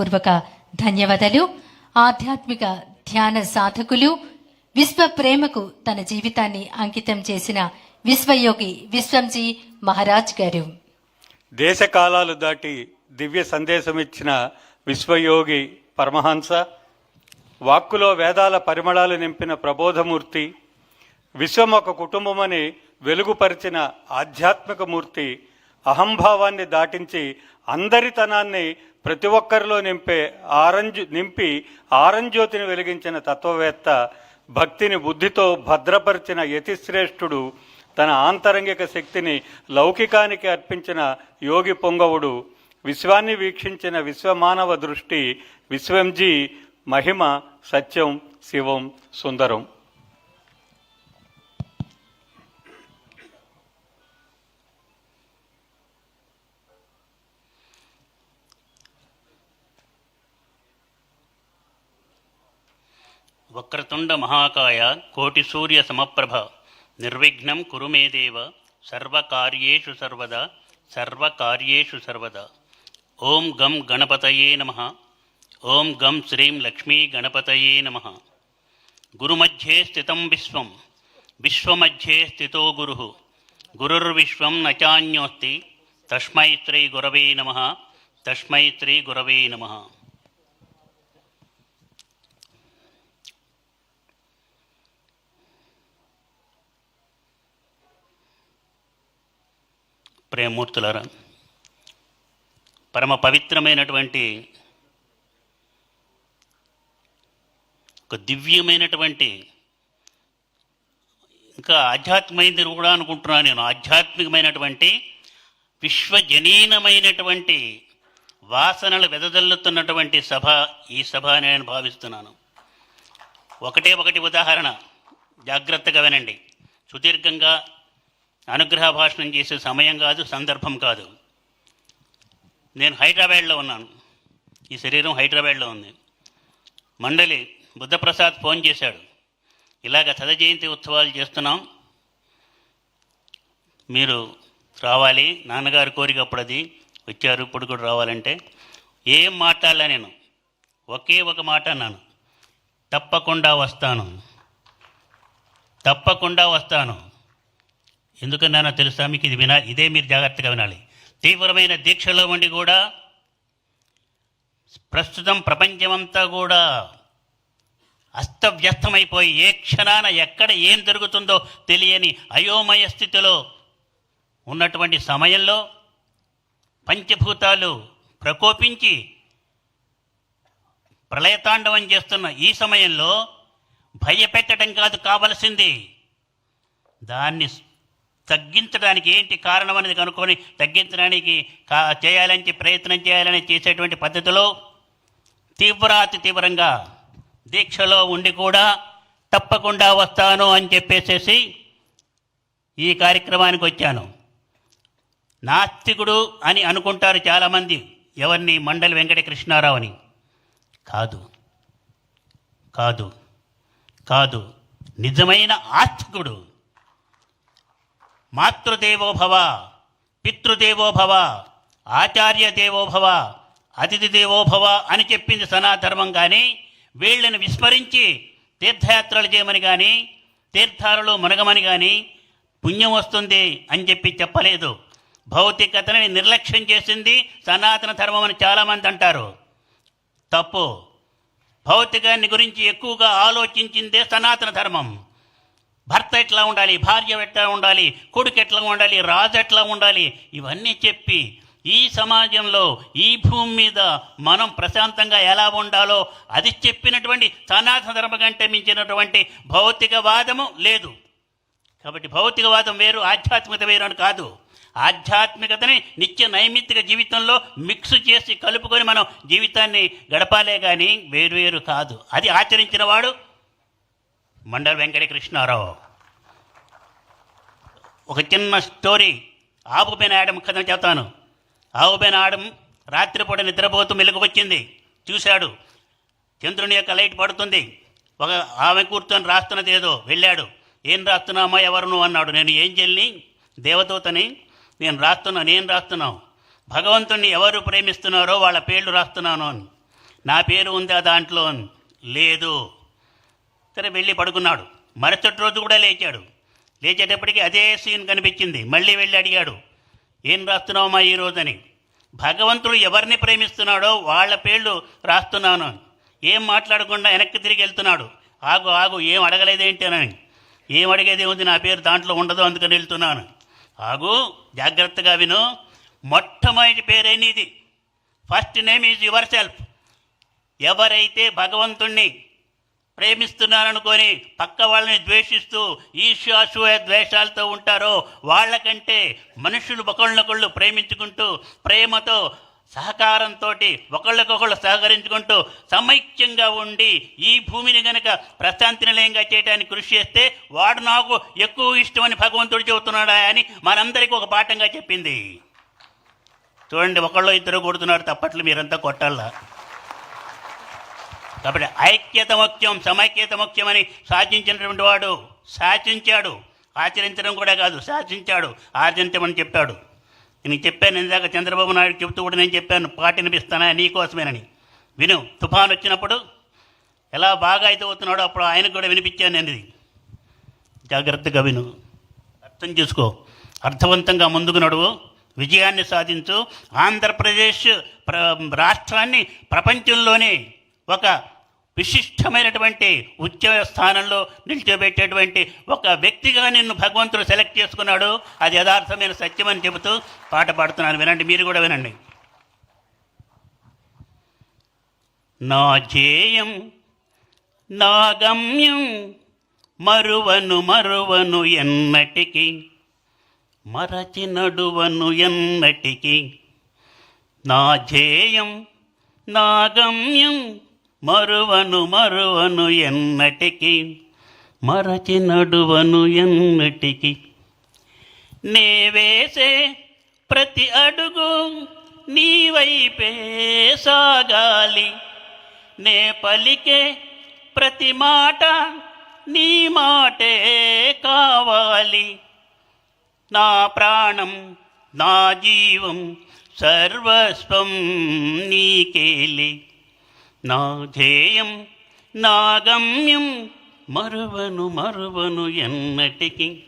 హృదయపూర్వక ధన్యవాదాలు. ఆధ్యాత్మిక ధ్యాన సాధకులు విశ్వ ప్రేమకు తన జీవితాన్ని అంకితం చేసిన విశ్వయోగి విశ్వంజీ మహారాజ్ గారు. దేశ కాలాలు దాటి దివ్య సందేశం ఇచ్చిన విశ్వయోగి పరమహంస వాక్కులో వేదాల పరిమళాలు నింపిన ప్రబోధమూర్తి విశ్వం ఒక కుటుంబమని వెలుగుపరిచిన ఆధ్యాత్మిక మూర్తి అహంభావాన్ని దాటించి అందరితనాన్ని ప్రతి ఒక్కరిలో నింపే ఆరంజు నింపి ఆరంజ్యోతిని వెలిగించిన తత్వవేత్త భక్తిని బుద్ధితో భద్రపరిచిన యతిశ్రేష్ఠుడు తన ఆంతరంగిక శక్తిని లౌకికానికి అర్పించిన యోగి పొంగవుడు విశ్వాన్ని వీక్షించిన విశ్వమానవ దృష్టి విశ్వంజీ మహిమ సత్యం శివం సుందరం. వక్రతుండ మహాకాయ కోటి సూర్య సమప్రభ. నిర్విఘ్నం కురుమేదేవ సర్వకార్యేషు సర్వదా సర్వకార్యేషు సర్వదా. ఓం గం గణపతయే నమ. ఓం గం శ్రీం లక్ష్మీ గణపతయే నమ. గురుమధ్యే స్థితం విశ్వం. విశ్వమధ్యే స్థితో గురు. గురుర్విశ్వం నచాన్యోస్తి తస్మై శ్రీ గురవే నమ. తస్మై శ్రీ గురవే నమ. ప్రేమూర్తులారా పరమ పవిత్రమైనటువంటి ఒక దివ్యమైనటువంటి ఇంకా ఆధ్యాత్మైంది కూడా అనుకుంటున్నాను నేను. ఆధ్యాత్మికమైనటువంటి విశ్వజనీనమైనటువంటి వాసనలు వెదజల్లుతున్నటువంటి సభ ఈ సభ అని నేను భావిస్తున్నాను. ఒకటే ఒకటి ఉదాహరణ. జాగ్రత్తగా వినండి. సుదీర్ఘంగా అనుగ్రహ భాషణం చేసే సమయం కాదు సందర్భం కాదు. నేను హైదరాబాద్లో ఉన్నాను. ఈ శరీరం హైదరాబాద్లో ఉంది. మండలి బుద్ధప్రసాద్ ఫోన్ చేశాడు. ఇలాగ చద జయంతి ఉత్సవాలు చేస్తున్నాం. మీరు రావాలి. నాన్నగారు కోరిక అప్పుడు అది. వచ్చారు ఇప్పుడు కూడా రావాలంటే. ఏం మాట్లాడలే నేను? ఒకే ఒక మాట అన్నాను. తప్పకుండా వస్తాను. తప్పకుండా వస్తాను. ఎందుకన్నానో తెలుసా మీకు ఇది వినా ఇదే మీరు జాగ్రత్తగా వినాలి. తీవ్రమైన దీక్షలో ఉండి కూడా ప్రస్తుతం ప్రపంచమంతా కూడా అస్తవ్యస్తమైపోయి ఏ క్షణాన ఎక్కడ ఏం జరుగుతుందో తెలియని అయోమయ స్థితిలో ఉన్నటువంటి సమయంలో పంచభూతాలు ప్రకోపించి ప్రళయతాండవం చేస్తున్న ఈ సమయంలో భయపెట్టడం కాదు కావలసింది దాన్ని తగ్గించడానికి ఏంటి కారణం అనేది కనుక్కొని తగ్గించడానికి కా చేయాలని ప్రయత్నం చేయాలని చేసేటువంటి పద్ధతిలో తీవ్రాతి తీవ్రంగా దీక్షలో ఉండి కూడా తప్పకుండా వస్తాను అని చెప్పేసేసి ఈ కార్యక్రమానికి వచ్చాను. నాస్తికుడు అని అనుకుంటారు చాలామంది. ఎవరిని? మండలి వెంకటకృష్ణారావు అని కాదు. కాదు. కాదు. నిజమైన ఆస్తికుడు. మాతృదేవోభవ పితృదేవోభవ ఆచార్య దేవోభవ అతిథి దేవోభవ అని చెప్పింది సనాధర్మం కానీ వీళ్ళని విస్మరించి తీర్థయాత్రలు చేయమని కానీ తీర్థాలలో మునగమని కానీ పుణ్యం వస్తుంది అని చెప్పి చెప్పలేదు. భౌతికతని నిర్లక్ష్యం చేసింది సనాతన ధర్మం అని చాలామంది అంటారు. తప్పు. భౌతికాన్ని గురించి ఎక్కువగా ఆలోచించిందే సనాతన ధర్మం. భర్త ఎట్లా ఉండాలి? భార్య ఎట్లా ఉండాలి? కొడుకు ఎట్లా ఉండాలి? రాజు ఎట్లా ఉండాలి? ఇవన్నీ చెప్పి ఈ సమాజంలో ఈ భూమి మీద మనం ప్రశాంతంగా ఎలా ఉండాలో అది చెప్పినటువంటి సనాతన ధర్మం కంటే మించినటువంటి భౌతికవాదము లేదు. కాబట్టి భౌతికవాదం వేరు ఆధ్యాత్మికత వేరు అని కాదు. ఆధ్యాత్మికతని నిత్య నైమిత్తిక జీవితంలో మిక్స్ చేసి కలుపుకొని మనం జీవితాన్ని గడపాలే కానీ వేరు వేరు కాదు. అది ఆచరించిన వాడు మండల వెంకట కృష్ణారావు ఒక చిన్న స్టోరీ. ఆపుపోయిన ఆడం కథ చెప్తాను. ఆవుపోయిన ఆడం రాత్రిపూట నిద్రపోతూ మెలుగుకొచ్చింది చూశాడు. చంద్రుని యొక్క లైట్ పడుతుంది. ఒక ఆమె కూర్చొని రాస్తున్నది ఏదో. వెళ్ళాడు. ఏం రాస్తున్నామా ఎవరును? అన్నాడు. నేను ఏం చెల్లి దేవదూతని? నేను రాస్తున్నా. నేను రాస్తున్నావు. భగవంతుణ్ణి ఎవరు ప్రేమిస్తున్నారో వాళ్ళ పేర్లు రాస్తున్నాను. అని నా పేరు ఉందా దాంట్లో? లేదు. సరే వెళ్ళి పడుకున్నాడు. మరుసటి రోజు కూడా లేచాడు. లేచేటప్పటికి అదే సీన్ కనిపించింది. మళ్ళీ వెళ్ళి అడిగాడు ఏం రాస్తున్నావమ్మా ఈ రోజని? భగవంతుడు ఎవరిని ప్రేమిస్తున్నాడో వాళ్ళ పేర్లు రాస్తున్నాను. ఏం మాట్లాడకుండా వెనక్కి తిరిగి వెళ్తున్నాడు. ఆగు ఆగు ఏం అడగలేదేంటేనని ఏం అడిగేది ఉంది నా పేరు దాంట్లో ఉండదు అందుకని వెళ్తున్నాను. ఆగు జాగ్రత్తగా విను. మొట్టమొదటి పేరే నీది. First name is yourself. ఎవరైతే భగవంతుణ్ణి ప్రేమిస్తున్నారనుకొని పక్క వాళ్ళని ద్వేషిస్తూ ఈశ్వాసూయ ద్వేషాలతో ఉంటారో వాళ్ళకంటే మనుషులు ఒకళ్ళనొకళ్ళు ప్రేమించుకుంటూ ప్రేమతో సహకారంతో ఒకళ్ళకొకళ్ళు సహకరించుకుంటూ సమైక్యంగా ఉండి ఈ భూమిని గనక ప్రశాంతి నిలయంగా చేయడానికి కృషి చేస్తే వాడు నాకు ఎక్కువ ఇష్టమని భగవంతుడు చెబుతున్నాడా అని మనందరికీ ఒక పాఠంగా చెప్పింది. చూడండి ఒకళ్ళు ఇద్దరు కొడుతున్నారు తప్పట్లు మీరంతా కొట్టాలా? కాబట్టి ఐక్యత ముఖ్యం సమైక్యత ముఖ్యమని సాధించినటువంటి వాడు శాసించాడు ఆచరించడం కూడా కాదు శాసించాడు ఆచరించమని చెప్పాడు. నేను చెప్పాను ఇందాక చంద్రబాబు నాయుడు చెబుతూ కూడా నేను చెప్పాను పాటినిపిస్తానా నీకోసమేనని విను తుఫాన్ వచ్చినప్పుడు ఎలా బాగా అయితే అవుతున్నాడో అప్పుడు ఆయనకు కూడా వినిపించాను నేను ఇది. జాగ్రత్తగా విను. అర్థం చేసుకో. అర్థవంతంగా ముందుకు నడువు. విజయాన్ని సాధించు. ఆంధ్రప్రదేశ్ ప్ర రాష్ట్రాన్ని ప్రపంచంలోనే ఒక విశిష్టమైనటువంటి ఉచ్చ స్థానంలో నిలిచోబెట్టేటువంటి ఒక వ్యక్తిగా నిన్ను భగవంతుడు సెలెక్ట్ చేసుకున్నాడు. అది యథార్థమైన సత్యమని చెబుతూ పాట పాడుతున్నాను. వినండి మీరు కూడా వినండి. నా జేయం నా గమ్యం మరువను మరువను ఎన్నటికి మరచి నడువను ఎన్నటికి. నా జేయం నా గమ్యం మరువను మరువను ఎన్నటికి మరచి నడువను ఎన్నటికి. నే వేసే ప్రతి అడుగు నీ వైపే సాగాలి. నే పలికే ప్రతి మాట నీ మాటే కావాలి. నా ప్రాణం నా జీవం సర్వస్వం నీకేలి. నా ధ్యేయం నా గమ్యం మరువను మరువను ఎన్నటికి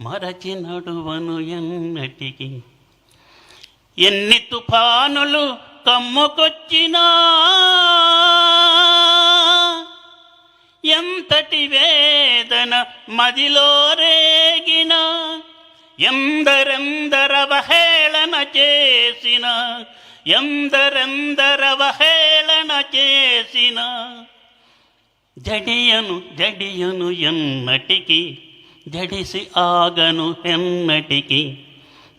మరచి నడువను ఎన్నటికి. ఎన్ని తుఫానులు కమ్ముకొచ్చినా ఎంతటి వేదన మదిలో రేగిన ఎందరెందరవహేళన చేసిన ఎందరెందరవహేళన చేసిన జడియను జడియను ఎన్నటికి జడిసి ఆగను ఎన్నటికి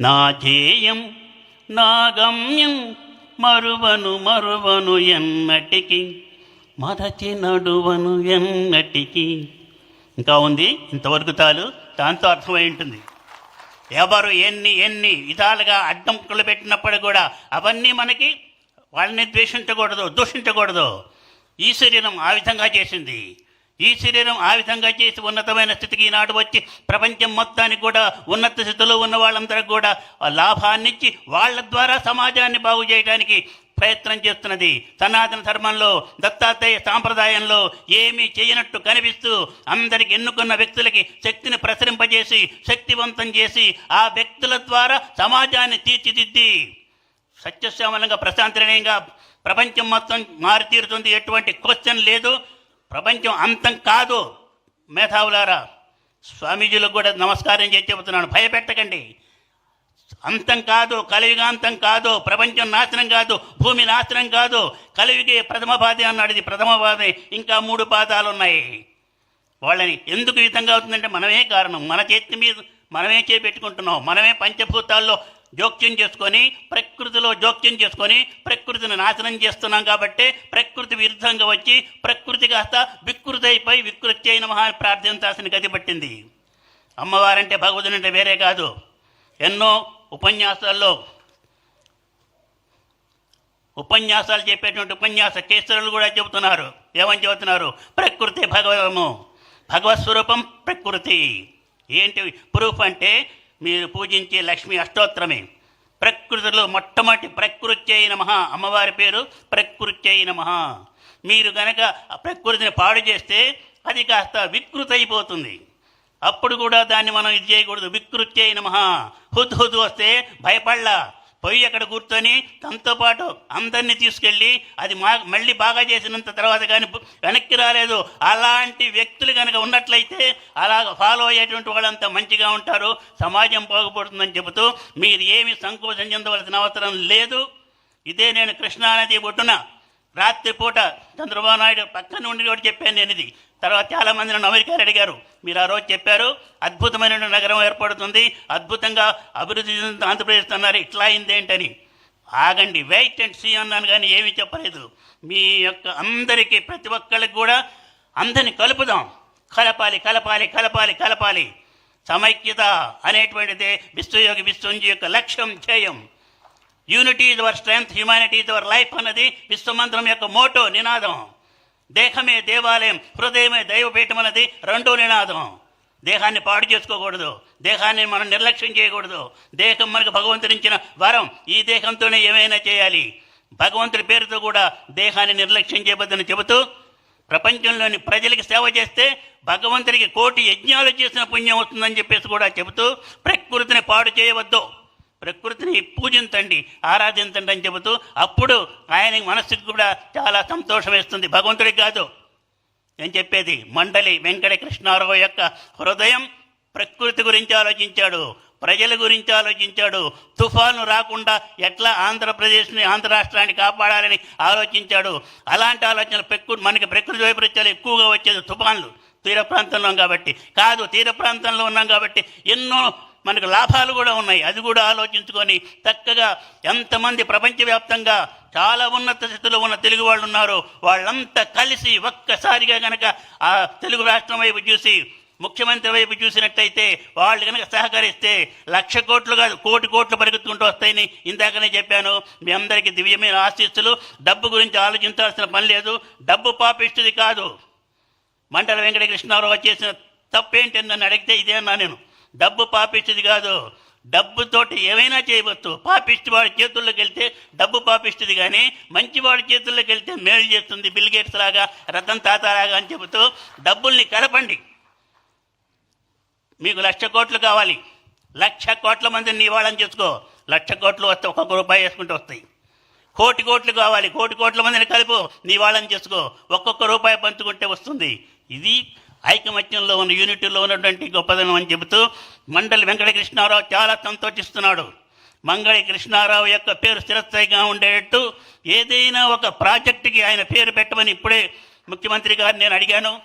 నా ధ్యేయం నా గమ్యం మరువను మరువను ఎన్నటికి మరచి నడువను ఎన్నటికి. ఇంకా ఉంది? ఇంతవరకు తాలు దాంతో అర్థమై ఉంటుంది. ఎవరు ఎన్ని ఎన్ని విధాలుగా అడ్డంకులు పెట్టినప్పుడు కూడా అవన్నీ మనకి వాళ్ళని ద్వేషించకూడదు దూషించకూడదు. ఈ శరీరం ఆ విధంగా చేసింది. ఈ శరీరం ఆ విధంగా చేసి ఉన్నతమైన స్థితికి ఈనాడు వచ్చి ప్రపంచం మొత్తానికి కూడా ఉన్నత స్థితిలో ఉన్న వాళ్ళందరికీ కూడా ఆ లాభాన్నిచ్చి వాళ్ళ ద్వారా సమాజాన్ని బాగు చేయడానికి ప్రయత్నం చేస్తున్నది. సనాతన ధర్మంలో దత్తాత్రేయ సాంప్రదాయంలో ఏమీ చేయనట్టు కనిపిస్తూ అందరికి ఎన్నుకున్న వ్యక్తులకి శక్తిని ప్రసరింపజేసి శక్తివంతం చేసి ఆ వ్యక్తుల ద్వారా సమాజాన్ని తీర్చిదిద్ది. సత్యశ్యామలంగా ప్రశాంతనీయంగా ప్రపంచం మొత్తం మారి తీరుతుంది ఎటువంటి క్వశ్చన్ లేదు. ప్రపంచం అంతం కాదు మేధావులారా. స్వామీజీలకు కూడా నమస్కారం చేసి చెబుతున్నాను. భయపెట్టకండి. అంతం కాదు కలియుగాంతం కాదు ప్రపంచం నాశనం కాదు భూమి నాశనం కాదు. కలియుగే ప్రథమ బాధ అన్నాడు. ఇది ప్రథమ బాధ ఇంకా మూడు పాదాలు ఉన్నాయి. వాళ్ళని ఎందుకు ఈ విధంగా అవుతుందంటే మనమే కారణం. మన చేతి మీద మనమే చేపెట్టుకుంటున్నాం. మనమే పంచభూతాల్లో జోక్యం చేసుకొని ప్రకృతిలో జోక్యం చేసుకొని ప్రకృతిని నాశనం చేస్తున్నాం కాబట్టి ప్రకృతి విరుద్ధంగా వచ్చి ప్రకృతి కాస్త వికృతి అయిపోయి వికృతి అయిన మహా ప్రార్థించాల్సిన గతి పట్టింది. అమ్మవారంటే భగవతునంటే వేరే కాదు. ఎన్నో ఉపన్యాసాల్లో ఉపన్యాసాలు చెప్పేటువంటి ఉపన్యాస కేసరులు కూడా చెబుతున్నారు. ఏమని చెబుతున్నారు? ప్రకృతి భగవము భగవత్ స్వరూపం ప్రకృతి. ఏంటి? ప్రూఫ్ అంటే మీరు పూజించే లక్ష్మి అష్టోత్తరమే. ప్రకృతిలో మొట్టమొదటి ప్రకృత్యై నమ. అమ్మవారి పేరు ప్రకృత్యై నమ. మీరు గనక ఆ ప్రకృతిని పాడు చేస్తే అది కాస్త వికృతైపోతుంది. అయిపోతుంది అప్పుడు కూడా దాన్ని మనం ఇది చేయకూడదు. వికృత్యై నమ. హుద్ హుద్ వస్తే భయపడలా. పోయి అక్కడ కూర్చొని తనతో పాటు అందరినీ తీసుకెళ్ళి అది మా మళ్ళీ బాగా చేసినంత తర్వాత కానీ వెనక్కి రాలేదు. అలాంటి వ్యక్తులు కనుక ఉన్నట్లయితే అలా ఫాలో అయ్యేటువంటి వాళ్ళంతా మంచిగా ఉంటారు. సమాజం బాగుపడుతుందని చెబుతూ మీరు ఏమి సంకోచం చెందవలసిన అవసరం లేదు. ఇదే నేను కృష్ణానది ఒడ్డున రాత్రిపూట చంద్రబాబు నాయుడు పక్కన ఉండి కూడా చెప్పాను నేను ఇది. తర్వాత చాలా మంది నన్ను అమెరికాలు అడిగారు. మీరు ఆ రోజు చెప్పారు అద్భుతమైన నగరం ఏర్పడుతుంది అద్భుతంగా అభివృద్ధి చెందుతుంది ఆంధ్రప్రదేశ్ అన్నారు. ఇట్లా అయింది ఏంటని ఆగండి వెయిట్ అండ్ సీ అన్నాను కానీ ఏమీ చెప్పలేదు. మీ యొక్క అందరికీ ప్రతి ఒక్కరికి కూడా అందరిని కలుపుదాం. కలపాలి కలపాలి కలపాలి కలపాలి. సమైక్యత అనేటువంటిదే విశ్వయోగి విశ్వంజి యొక్క లక్ష్యం చేయం unity is our strength humanity is our life అన్నది విశ్వమంత్రం యొక్క మోటో నినాదం. దేహమే దేవాలయం హృదయమే దైవపీఠం అన్నది రెండో నినాదం. దేహాన్ని పాడు చేసుకోకూడదు. దేహాన్ని మనం నిర్లక్ష్యం చేయకూడదు. దేహం మనకు భగవంతునిచ్చిన వరం. ఈ దేహంతోనే ఏమైనా చేయాలి? భగవంతుడి పేరుతో కూడా దేహాన్ని నిర్లక్ష్యం చేయబద్దని చెబుతూ ప్రపంచంలోని ప్రజలకి సేవ చేస్తే భగవంతుడికి కోటి యజ్ఞాలు చేసిన పుణ్యం వస్తుందని చెప్పేసి కూడా చెబుతూ ప్రకృతిని పాడు చేయవద్దు. ప్రకృతిని పూజించండి ఆరాధించండి అని చెబుతూ అప్పుడు ఆయన మనస్సుకి కూడా చాలా సంతోషం వేస్తుంది. భగవంతుడికి కాదు. నేను చెప్పేది మండలి వెంకట కృష్ణారావు యొక్క హృదయం ప్రకృతి గురించి ఆలోచించాడు ప్రజల గురించి ఆలోచించాడు తుఫాను రాకుండా ఎట్లా ఆంధ్రప్రదేశ్ని ఆంధ్ర రాష్ట్రాన్ని కాపాడాలని ఆలోచించాడు. అలాంటి ఆలోచనలు ప్రకృతి మనకి ప్రకృతి వైపరీత్యాలు ఎక్కువగా వచ్చేది తుఫాన్లు తీర ప్రాంతంలో కాబట్టి. కాదు తీర ప్రాంతంలో ఉన్నాం కాబట్టి ఎన్నో మనకు లాభాలు కూడా ఉన్నాయి. అది కూడా ఆలోచించుకొని చక్కగా ఎంతమంది ప్రపంచవ్యాప్తంగా చాలా ఉన్నత స్థితిలో ఉన్న తెలుగు వాళ్ళు ఉన్నారు వాళ్ళంతా కలిసి ఒక్కసారిగా గనక ఆ తెలుగు రాష్ట్రం వైపు చూసి ముఖ్యమంత్రి వైపు చూసినట్టయితే వాళ్ళు కనుక సహకరిస్తే లక్ష కోట్లు కాదు కోటి కోట్లు పరిగెత్తుకుంటూ వస్తాయని ఇందాకనే చెప్పాను. మీ అందరికీ దివ్యమైన ఆశీస్సులు. డబ్బు గురించి ఆలోచించాల్సిన పని లేదు. డబ్బు పాపిస్తుంది కాదు. మంటల వెంకటకృష్ణారావు వచ్చేసిన చేసిన తప్పేంటి నన్ను అడిగితే ఇదే అన్నా నేను. డబ్బు పాపిస్తుంది కాదు. డబ్బుతోటి ఏమైనా చేయవచ్చు. పాపిస్ట్ వాడి చేతుల్లోకి వెళ్తే డబ్బు పాపిస్తుంది కానీ మంచివాడి చేతుల్లోకి వెళ్తే మేలు చేస్తుంది బిల్గేట్స్ లాగా రతన్ తాత లాగా అని చెబుతూ డబ్బుల్ని కలపండి. మీకు లక్ష కోట్లు కావాలి. లక్ష కోట్ల మందిని నివాళం చేసుకో. లక్ష కోట్లు వస్తే ఒక్కొక్క రూపాయి వేసుకుంటూ వస్తాయి. కోటి కోట్లు కావాలి. కోటి కోట్ల మందిని కలుపు. నివాళం చేసుకో. ఒక్కొక్క రూపాయి పంచుకుంటే వస్తుంది. ఇది ఐకమత్యంలో ఉన్న యూనిటీలో ఉన్నటువంటి గొప్పదనం అని చెబుతూ మండలి వెంకటకృష్ణారావు చాలా సంతోషిస్తున్నాడు. మంగళి కృష్ణారావు యొక్క పేరు స్థిరస్థాయిగా ఉండేటట్టు ఏదైనా ఒక ప్రాజెక్టుకి ఆయన పేరు పెట్టమని ఇప్పుడే ముఖ్యమంత్రి గారిని నేను అడిగాను.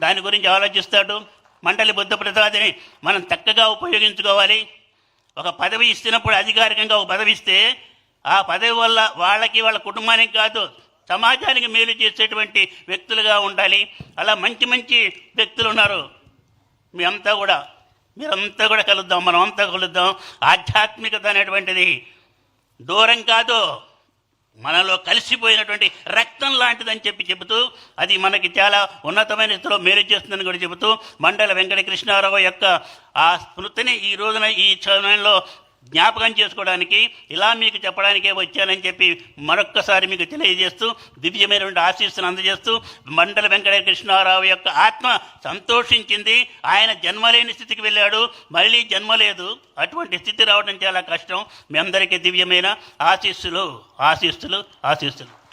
దాని గురించి ఆలోచిస్తాడు. మండలి బుద్ధ ప్రసాదిని మనం చక్కగా ఉపయోగించుకోవాలి. ఒక పదవి ఇస్తున్నప్పుడు అధికారికంగా ఒక పదవి ఇస్తే ఆ పదవి వల్ల వాళ్ళకి వాళ్ళ కుటుంబానికి కాదు సమాజానికి మేలు చేసేటువంటి వ్యక్తులుగా ఉండాలి. అలా మంచి మంచి వ్యక్తులు ఉన్నారు. మీ అంతా కూడా మీరంతా కూడా కలుద్దాం మనం అంతా కలుద్దాం. ఆధ్యాత్మికత అనేటువంటిది దూరం కాదు. మనలో కలిసిపోయినటువంటి రక్తం లాంటిదని చెప్పి చెబుతూ అది మనకి చాలా ఉన్నతమైన స్థితిలో మేలు చేస్తుందని కూడా చెబుతూ మండల వెంకట కృష్ణారావు యొక్క ఆ స్మృతిని ఈ రోజున ఈ సమయంలో జ్ఞాపకం చేసుకోవడానికి ఇలా మీకు చెప్పడానికే వచ్చానని చెప్పి మరొక్కసారి మీకు తెలియజేస్తూ దివ్యమైనటువంటి ఆశీస్సును అందజేస్తూ మండల వెంకట కృష్ణారావు యొక్క ఆత్మ సంతోషించింది. ఆయన జన్మలేని స్థితికి వెళ్ళాడు. మళ్ళీ జన్మ లేదు అటువంటి స్థితి రావడం చాలా కష్టం. మీ అందరికీ దివ్యమైన ఆశీస్సులు ఆశీస్సులు ఆశీస్సులు.